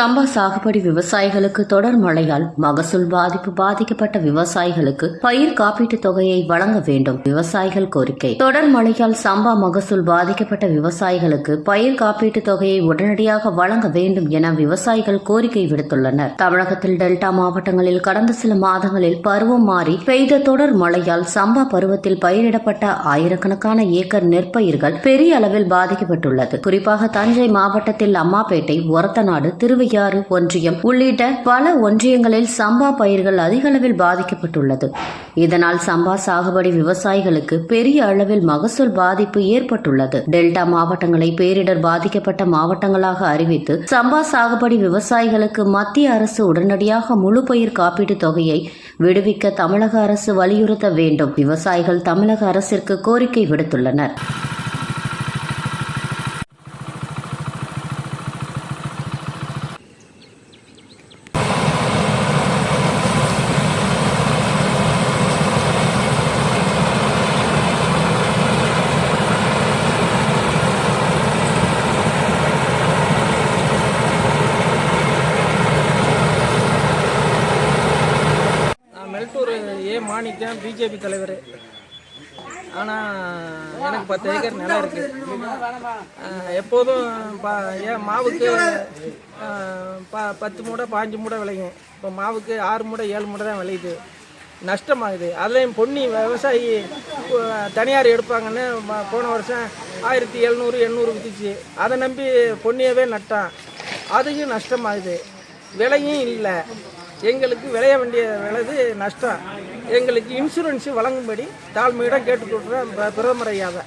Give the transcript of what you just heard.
சம்பா சாகுபடி விவசாயிகளுக்கு தொடர் மழையால் மகசூல் பாதிப்பு பாதிக்கப்பட்ட விவசாயிகளுக்கு பயிர் காப்பீட்டுத் தொகையை வழங்க வேண்டும் விவசாயிகள் கோரிக்கை. தொடர் மழையால் சம்பா மகசூல் பாதிக்கப்பட்ட விவசாயிகளுக்கு பயிர் காப்பீட்டுத் தொகையை உடனடியாக வழங்க வேண்டும் என விவசாயிகள் கோரிக்கை விடுத்துள்ளனர். தமிழகத்தில் டெல்டா மாவட்டங்களில் கடந்த சில மாதங்களில் பருவம் மாறி பெய்த தொடர் மழையால் சம்பா பருவத்தில் பயிரிடப்பட்ட ஆயிரக்கணக்கான ஏக்கர் நெற்பயிர்கள் பெரிய அளவில் பாதிக்கப்பட்டுள்ளது. குறிப்பாக தஞ்சை மாவட்டத்தில் அம்மாப்பேட்டை ஒரத்தநாடு திருவை திருவையாறு ஒன்றியம் உள்ளிட்ட பல ஒன்றியங்களில் சம்பா பயிர்கள் அதிக அளவில் பாதிக்கப்பட்டுள்ளது. இதனால் சம்பா சாகுபடி விவசாயிகளுக்கு பெரிய அளவில் மகசூல் பாதிப்பு ஏற்பட்டுள்ளது. டெல்டா மாவட்டங்களை பேரிடர் பாதிக்கப்பட்ட மாவட்டங்களாக அறிவித்து சம்பா சாகுபடி விவசாயிகளுக்கு மத்திய அரசு உடனடியாக முழு பயிர் காப்பீட்டு தொகையை விடுவிக்க தமிழக அரசு வலியுறுத்த வேண்டும். விவசாயிகள் தமிழக அரசிற்கு கோரிக்கை விடுத்துள்ளனர். ஏ மாணிக்கம் பிஜேபி தலைவர். ஆனால் எனக்கு பத்து ஏக்கர் நிலம் இருக்கு. எப்போதும் பா ஏன் மாவுக்கு ப பத்து மூடை பாஞ்சு மூடை விளையும். இப்போ மாவுக்கு ஆறு மூடை ஏழு மூடை தான் விளையுது. நஷ்டமாகுது. அதுலேயும் பொன்னி விவசாயி தனியார் எடுப்பாங்கன்னு போன வருஷம் ஆயிரத்தி எழுநூறு எண்ணூறு விற்றுச்சு அதை நம்பி பொன்னியவே நட்டான். அதையும் நஷ்டமாகுது. விலையும் இல்லை. எங்களுக்கு விளைய வேண்டிய விளைது நஷ்டம். எங்களுக்கு இன்சூரன்ஸு வழங்கும்படி தாழ்மையிடம் கேட்டுக்கொள்கிறேன் பிரதமர் ஐயாவை.